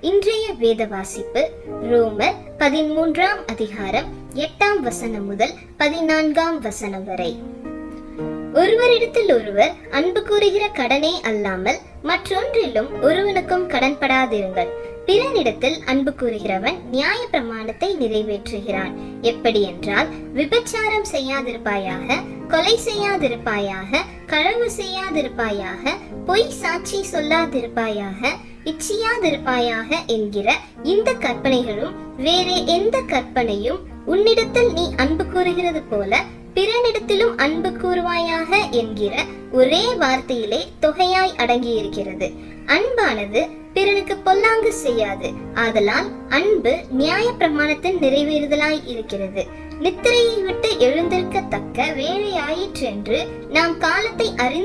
இன்றைய வேத வாசிப்பு ரோமர் பதிமூன்றாம் அதிகாரம் எட்டாம் வசனம் முதல் பதினான்காம் வசனம் வரை. ஒருவரிடத்தில் ஒருவர் அன்பு கூறுகிற கடனே அல்லாமல் மற்றொன்றிலும் ஒருவனுக்கும் கடன்படாதிருங்கள் பிறனிடத்தில் அன்பு கூறுகிறவன் நியாய பிரமாணத்தை நிறைவேற்றுகிறான். எப்படி என்றால் விபச்சாரம் செய்யாதிருப்பாயாக கொலை செய்யாதிருப்பாயாக களவு செய்யாதிருப்பாயாக பொய் சாட்சி சொல்லாதிருப்பாயாக இச்சியாதிருப்பாயாக என்கிற இந்த கற்பனைகளும் வேறே எந்த கற்பனையும் உன்னிடத்தில் நீ அன்பு கூறுகிறது போல பிறனிடத்திலும் அன்பு கூறுவாயாக என்கிற ஒரே வார்த்தையிலே தொகையாய் அடங்கியிருக்கிறது. அன்பானது பிறனுக்கு பொல்லாங்கு செய்யாது. ஆதலால் அன்பு நியாய பிரமாணத்தின் நிறைவேறுதலாய் இருக்கிறது. நித்திரையை விட்டு எழுந்திருக்கத்தக்க வேலையாயிற்றென்று நாம் காலத்தை அறி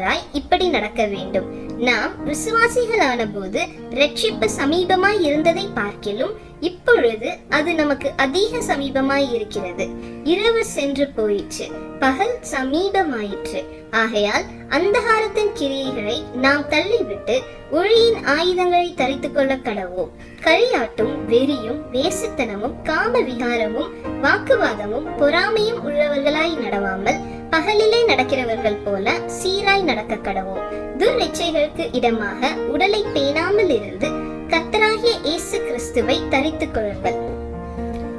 அறிந்தவர்களாய் இப்படி நடக்க வேண்டும். நாம் விசுவாசிகளான போது ரட்சிப்பு சமீபமாய் இருந்ததை பார்க்கிலும் இப்பொழுது அது நமக்கு அதிக சமீபமாய் இருக்கிறது. இரவு சென்று போயிற்று பகல் சமீபமாயிற்று. ஆகையால் அந்தகாரத்தின் கிரியைகளை நாம் தள்ளிவிட்டு ஒளியின் ஆயுதங்களை தரித்துக் கொள்ள கடவோம் களியாட்டும் வெறியும் வேசித்தனமும் காம விகாரமும் வாக்குவாதமும் பொறாமையும் உள்ளவர்களாய் நடவாமல் பகலிலே நடக்கிறவர்கள் போல சீராய் நடக்க கடவோம். துர்நிச்சைகளுக்கு இடமாக உடலை பேணாமல் இருந்து கத்தராகிய இயேசு கிறிஸ்துவை தரித்துக் கொள்ளுங்கள்.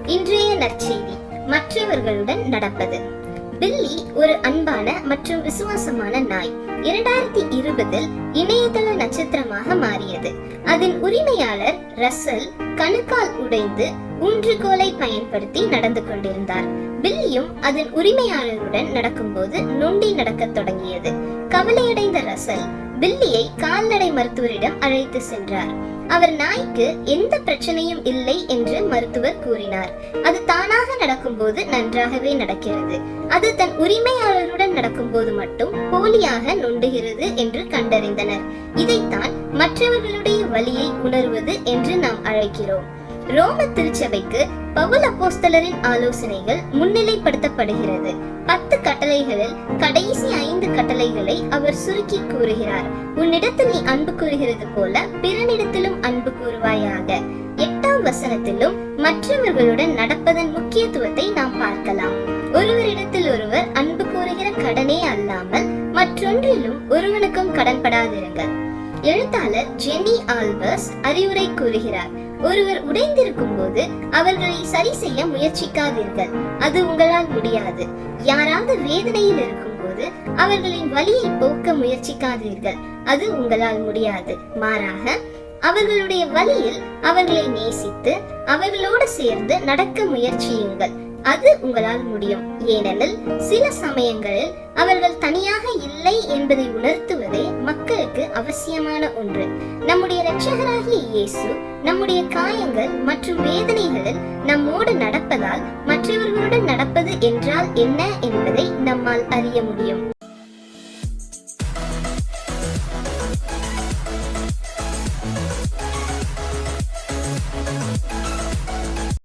இன்றைய நற்செய்தி மற்றவர்களுடன் நடப்பது. பில்லி ஒரு அன்பான மற்றும் விசுவாசமான நாய். இரண்டாயிரத்தி இருபதில் இணையதள நட்சத்திரமாக மாறியது. அதன் உரிமையாளர் ரசல் கணுக்கால் உடைந்து ஊன்றுகோலை பயன்படுத்தி நடந்து கொண்டிருந்தார். பில்லியும் அதன் உரிமையாளருடன் நடக்கும்போது நொண்டி நடக்கத் தொடங்கியது. கவலையடைந்த ரசல் பில்லியை கால்நடை மருத்துவரிடம் அழைத்து சென்றார். அவர் நாய்க்கு எந்த பிரச்சனையும் இல்லை என்று மருத்துவர் கூறினார். அது தானாக நடக்கும்போது நன்றாகவே நடக்கிறது. அது தன் உரிமையாளருடன் நடக்கும்போது மட்டும் போலியாக நொண்டுகிறது என்று கண்டறிந்தனர். இதைத்தான் மற்றவர்களுடைய வழியை உணர்வது என்று நாம் அழைக்கிறோம். ரோம திருச்சபைக்கு பவுல் அப்போஸ்தலரின் ஆலோசனைகள் முன்னிலைப்படுத்தப்படுகிறது. பத்து கட்டளைகளில் கடைசி ஐந்து கட்டளைகளை அவர் சுருக்கி கூறுகிறார். உன்னிடத்தில் நீ அன்பு கூறுகிறது போல பிறனிடத்திலும் அன்பு கூறுவாயாக. எட்டாம் வசனத்திலும் மற்றவர்களுடன் நடப்பதன் முக்கியத்துவத்தை நாம் பார்க்கலாம். ஒருவரிடத்தில் ஒருவர் அன்பு கூறுகிற கடனே அல்லாமல் மற்றொன்றிலும் ஒருவனுக்கும் கடன்படாதிருங்கள். எழுத்தாளர் ஜென்னி ஆல்பர்ஸ் அறிவுரை கூறுகிறார். ஒருவர் உடைந்திருக்கும் போது அவர்களை சரி செய்ய முயற்சிக்காதீர்கள். அது உங்களால் முடியாது. யாராவது வேதனையில் இருக்கும் போது அவர்களின் வலியை போக்க முயற்சிக்காதீர்கள். அது உங்களால் முடியாது. மாறாக அவர்களுடைய வழியில் அவர்களை நேசித்து அவர்களோடு சேர்ந்து நடக்க முயற்சியுங்கள். அது உங்களால் முடியும். ஏனெனில் சில சமயங்களில் அவர்கள் தனியாக இல்லை என்பதை உணர்த்துவதே மக்களுக்கு அவசியமான ஒன்று. நம்முடைய இரட்சகராகிய இயேசு நம்முடைய காயங்கள் மற்றும் வேதனைகளில் நம்மோடு நடப்பதால் மற்றவர்களுடன் நடப்பது என்றால் என்ன என்பதை நம்மால் அறிய முடியும்.